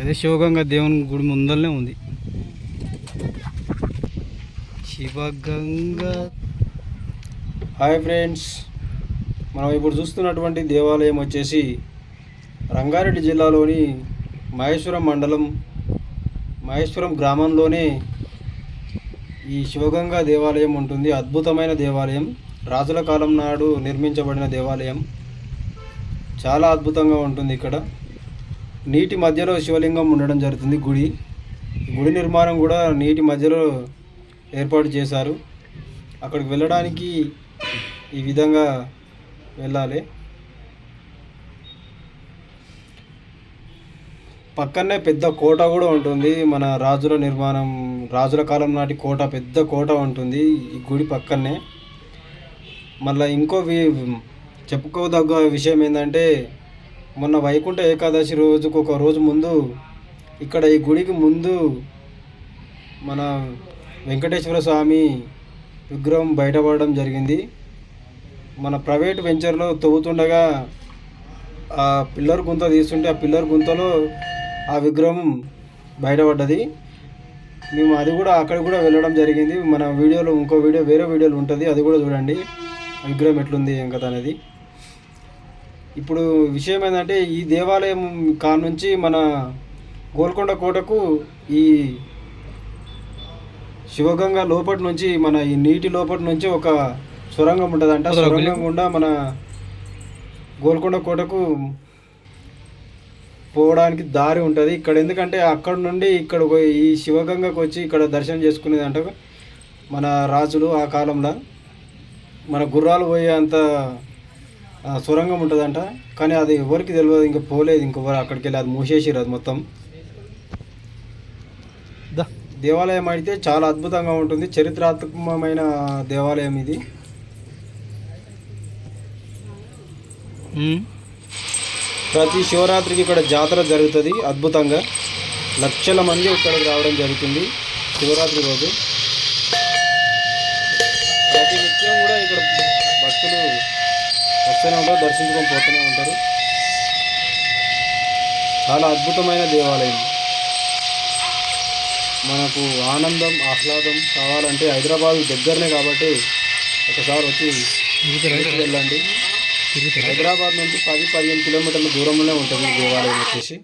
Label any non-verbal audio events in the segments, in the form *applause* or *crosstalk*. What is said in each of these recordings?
అదే శివగంగా దేవుని గుడి ముందరనే ఉంది. శివగంగా. Hi friends. మనం ఇప్పుడు చూస్తున్నటువంటి దేవాలయం వచ్చేసి రంగారెడ్డి జిల్లాలోని మహేశ్వరం మండలం మహేశ్వరం గ్రామంలోనే ఈ శివగంగా దేవాలయం ఉంటుంది. అద్భుతమైన దేవాలయం. రాజుల కాలం నాడు నిర్మించబడిన దేవాలయం. చాలా అద్భుతంగా ఉంటుంది ఇక్కడ. నీటి మధ్యలో శివలింగం ఉండడం జరుగుతుంది గుడి. గుడి నిర్మాణం కూడా నీటి మధ్యలో ఏర్పాటు చేశారు. అక్కడికి వెళ్ళడానికి ఈ విధంగా వెళ్ళాలి. పక్కనే పెద్ద కోట కూడా ఉంటుంది. మన రాజుల నిర్మాణం రాజుల కాలం నాటి కోట పెద్ద కోట ఉంటుంది ఈ గుడి పక్కనే. మళ్ళీ ఇంకో చెప్పుకోదగ్గ విషయం ఏంటంటే మొన్న వైకుంఠ ఏకాదశి రోజుకు ఒక రోజు ముందు ఇక్కడ ఈ గుడికి ముందు మన వెంకటేశ్వర స్వామి విగ్రహం బయటపడడం జరిగింది. మన ప్రైవేట్ వెంచర్లో తవ్వుతుండగా ఆ పిల్లర్ గుంత తీస్తుంటే ఆ పిల్లర్ గుంతలో ఆ విగ్రహం బయటపడ్డది. మేము అది కూడా అక్కడ కూడా వెళ్ళడం జరిగింది. మన వీడియోలో ఇంకో వీడియో వేరే వీడియోలు ఉంటుంది. అది కూడా చూడండి. విగ్రహం ఎట్లుంది ఏం కథ అనేది. ఇప్పుడు విషయం ఏంటంటే ఈ దేవాలయం కా నుంచి మన గోల్కొండ కోటకు ఈ శివగంగ లోపటి నుంచి మన ఈ నీటి లోపటి నుంచి ఒక సొరంగం ఉంటుందంట. సొరంగం గుండా మన గోల్కొండ కోటకు పోవడానికి దారి ఉంటుంది. ఇక్కడ ఎందుకంటే అక్కడ నుండి ఇక్కడ ఈ శివగంగకు వచ్చి ఇక్కడ దర్శనం చేసుకునేదంట మన రాజులు ఆ కాలంలో. మన గుర్రాలు పోయే అంత సొరంగం ఉంటుందంట. కానీ అది ఎవరికి తెలియదు ఇంకా పోలేదు ఇంకెవరు అక్కడికి వెళ్ళి అది మూసేసిరు అది మొత్తం. దేవాలయం అయితే చాలా అద్భుతంగా ఉంటుంది. చరిత్రాత్మకమైన దేవాలయం ఇది. ప్రతి శివరాత్రికి ఇక్కడ జాతర జరుగుతుంది అద్భుతంగా. లక్షల మంది ఇక్కడికి రావడం జరుగుతుంది శివరాత్రి రోజు. వస్తూనే ఉంటారు దర్శించుకొని పోతూనే ఉంటారు. చాలా అద్భుతమైన దేవాలయం. మనకు ఆనందం ఆహ్లాదం కావాలంటే హైదరాబాద్ దగ్గరనే కాబట్టి ఒకసారి వచ్చి వెళ్ళండి. హైదరాబాద్ నుంచి పది పదిహేను కిలోమీటర్ల దూరంలోనే ఉంటుంది దేవాలయం వచ్చేసి.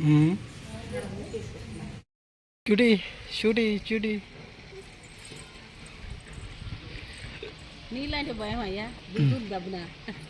Hmm. Cuti, cuti. Ni lah dia bayar ya. Hmm. betul dah benar. *laughs*